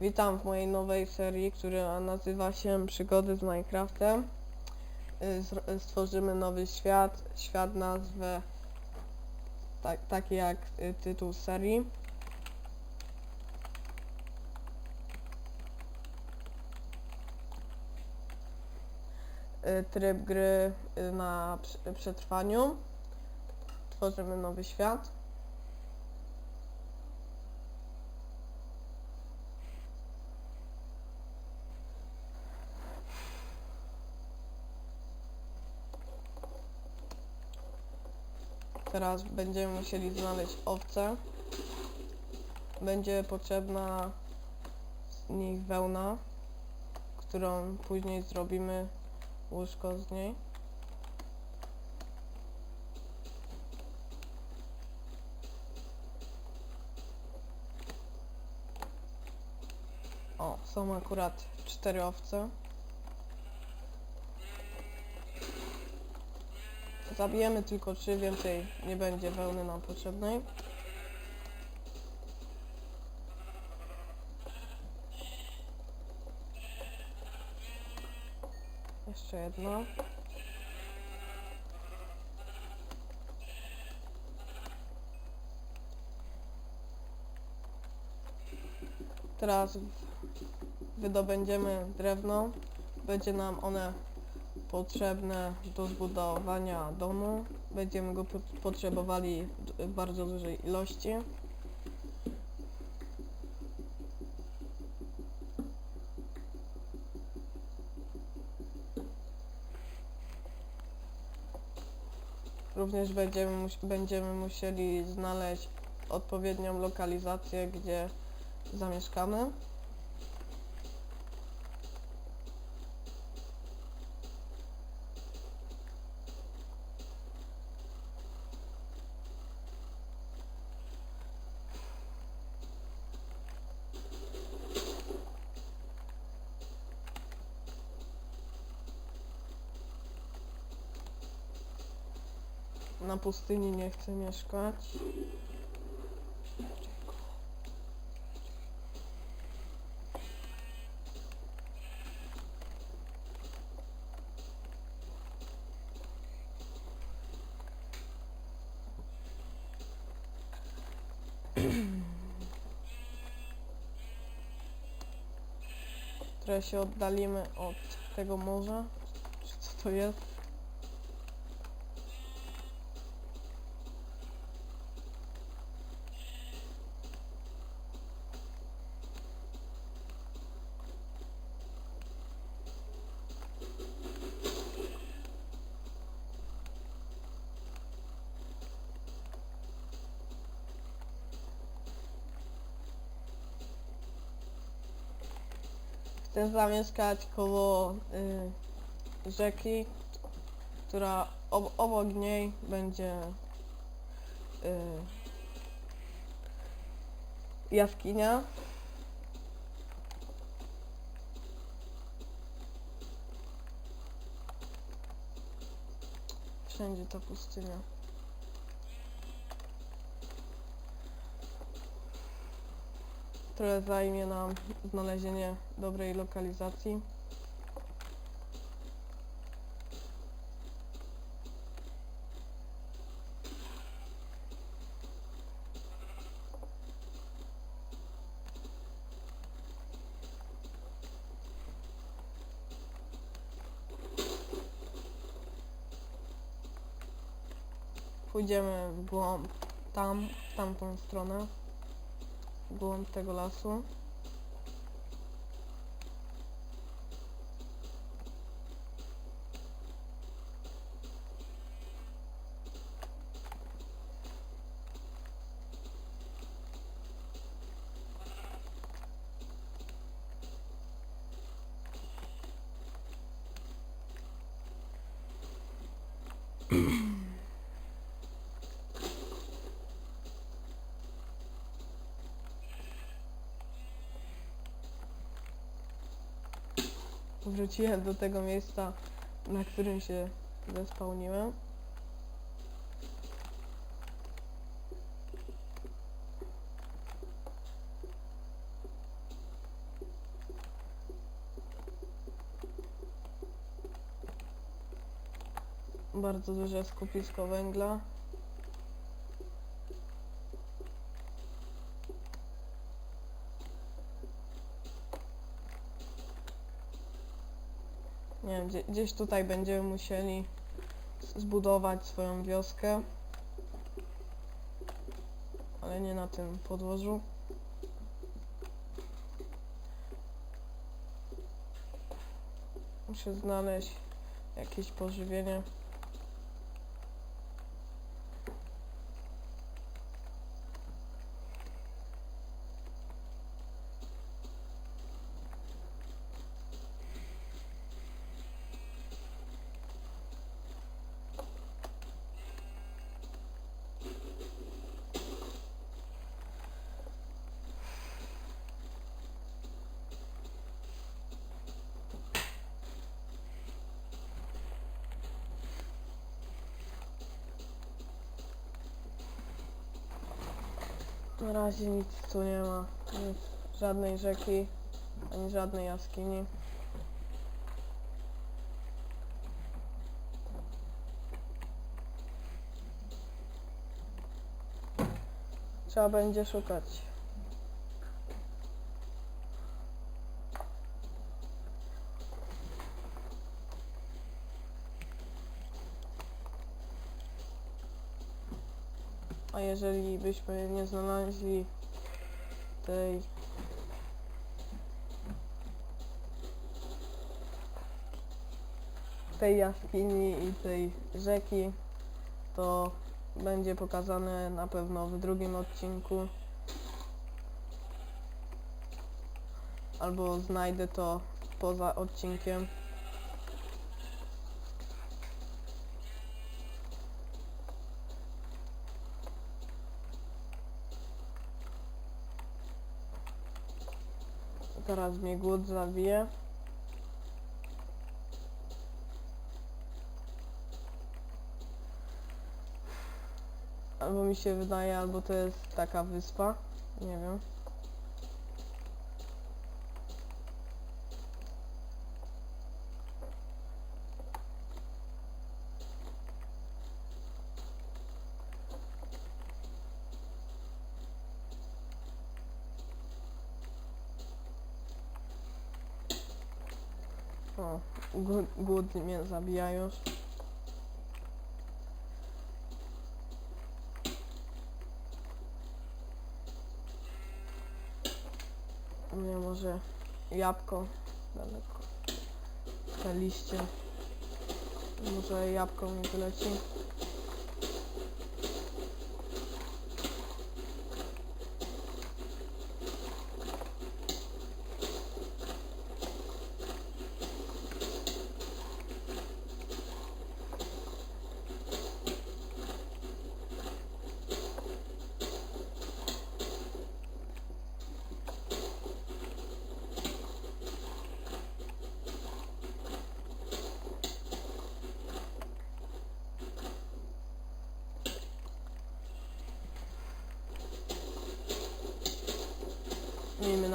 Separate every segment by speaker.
Speaker 1: Witam w mojej nowej serii, która nazywa się Przygody z Minecraftem. Y, Stworzymy nowy świat, świat nazwę tak, taki jak y, tytuł serii. Y, Tryb gry na prz- przetrwaniu. Tworzymy nowy świat. Teraz będziemy musieli znaleźć owce. Będzie potrzebna z nich wełna, którą później zrobimy łóżko z niej. O, są akurat cztery owce. Zabijemy tylko trzy, więcej nie będzie wełny nam potrzebnej. Jeszcze jedno. Teraz wydobędziemy drewno. Będzie nam one potrzebne do zbudowania domu. Będziemy go po- potrzebowali w bardzo dużej ilości. Również będziemy, będziemy musieli znaleźć odpowiednią lokalizację, gdzie zamieszkamy. Na pustyni nie chcę mieszkać. Trochę się oddalimy od tego morza. Czy co to jest? Chcę zamieszkać koło y, rzeki, która ob, obok niej będzie y, jaskinia. Wszędzie ta pustynia. Trochę zajmie nam znalezienie dobrej lokalizacji. Pójdziemy w głąb, tam, w tamtą stronę, w głąb tego lasu. wróciłem do tego miejsca, na którym się zespałniłem. Bardzo duże skupisko węgla. Gdzie, gdzieś tutaj będziemy musieli zbudować swoją wioskę. Ale nie na tym podłożu. Muszę znaleźć jakieś pożywienie. Na razie nic tu nie ma. Nic, żadnej rzeki, ani żadnej jaskini. Trzeba będzie szukać. A jeżeli byśmy nie znaleźli tej tej jaskini i tej rzeki, to będzie pokazane na pewno w drugim odcinku. Albo znajdę to poza odcinkiem. Teraz mnie głód zabije. Albo mi się wydaje, albo to jest taka wyspa. Nie wiem. O, głód, mnie zabija już. Nie, może jabłko daleko. Te liście. Może jabłko mi wyleci.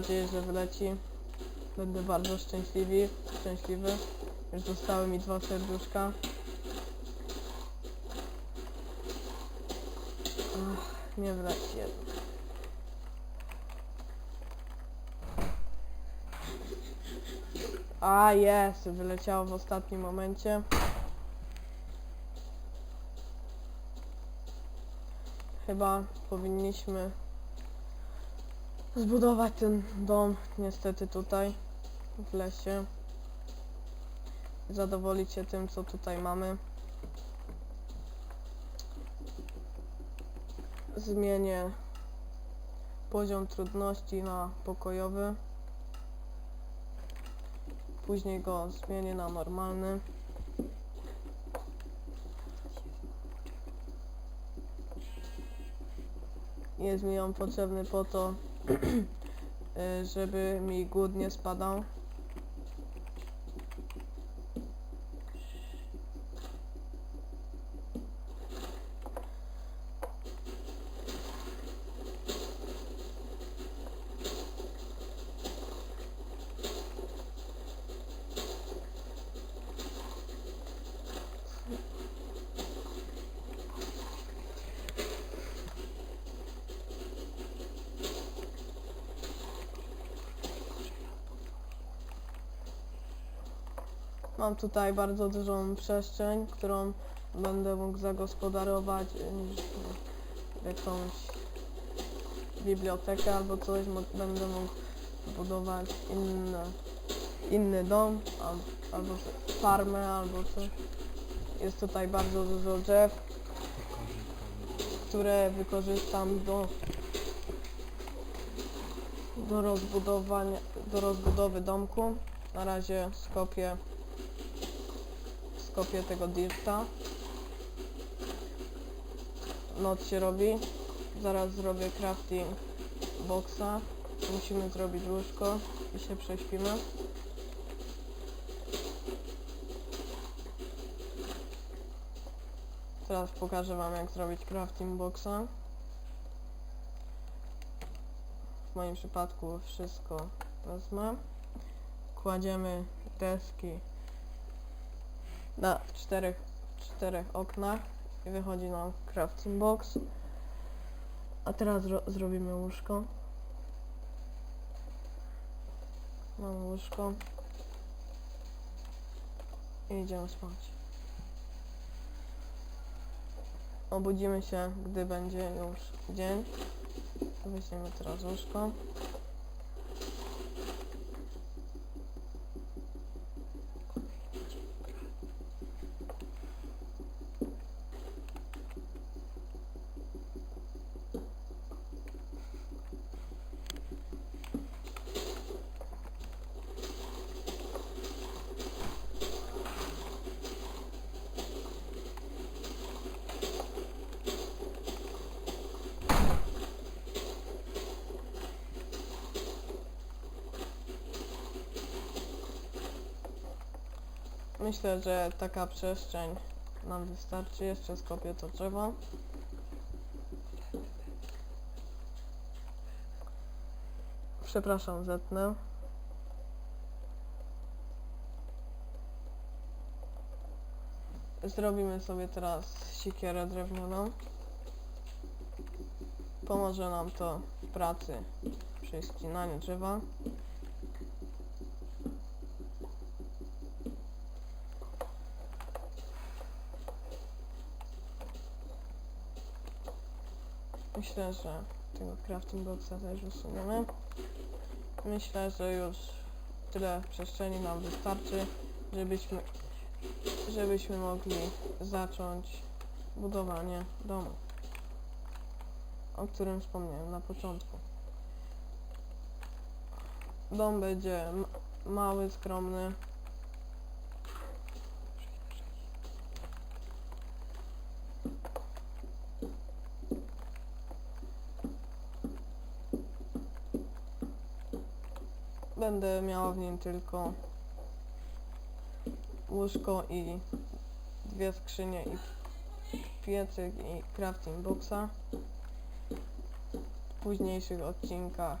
Speaker 1: Nadzieję, że wyleci. Będę bardzo szczęśliwy. szczęśliwy. Już zostały mi dwa serduszka. Ach, nie wleci jedno. A jest, wyleciało w ostatnim momencie. Chyba powinniśmy zbudować ten dom niestety tutaj w lesie. Zadowolić się tym co tutaj mamy. Zmienię poziom trudności na pokojowy. Później go zmienię na normalny. Jest mi on potrzebny po to żeby mi głód nie spadał Mam tutaj bardzo dużą przestrzeń, którą będę mógł zagospodarować y, jakąś bibliotekę albo coś. Będę mógł budować inny dom al- albo farmę albo coś. Jest tutaj bardzo dużo drzew, które wykorzystam do do rozbudowania, do rozbudowy domku. Na razie skopię skopię tego dirta. Noc się robi. Zaraz zrobię crafting boxa. Musimy zrobić łóżko i się prześpimy. Teraz pokażę wam jak zrobić crafting boxa. W moim przypadku wszystko wezmę. Kładziemy deski na czterech, czterech oknach i wychodzi nam crafting box. A teraz ro- zrobimy łóżko. Mamy łóżko. I idziemy spać. Obudzimy się, gdy będzie już dzień. Weźmiemy teraz łóżko. Myślę, że taka przestrzeń nam wystarczy. Jeszcze skopię to drzewo. Przepraszam, zetnę. Zrobimy sobie teraz sikierę drewnianą. Pomoże nam to w pracy przy ścinaniu drzewa. Myślę, że tego crafting boxa też usuniemy. Myślę, że już tyle przestrzeni nam wystarczy, żebyśmy, żebyśmy mogli zacząć budowanie domu, o którym wspomniałem na początku. Dom będzie mały, skromny. Będę miała w nim tylko łóżko i dwie skrzynie i piecyk i crafting boxa. W późniejszych odcinkach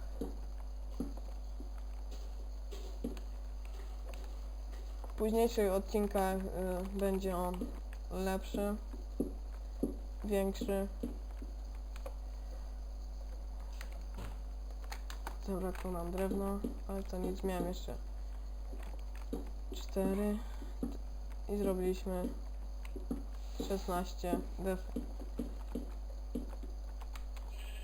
Speaker 1: w późniejszych odcinkach y, będzie on lepszy, większy. Zabrakło nam drewna, ale to nic, miałem jeszcze cztery. I zrobiliśmy 16 def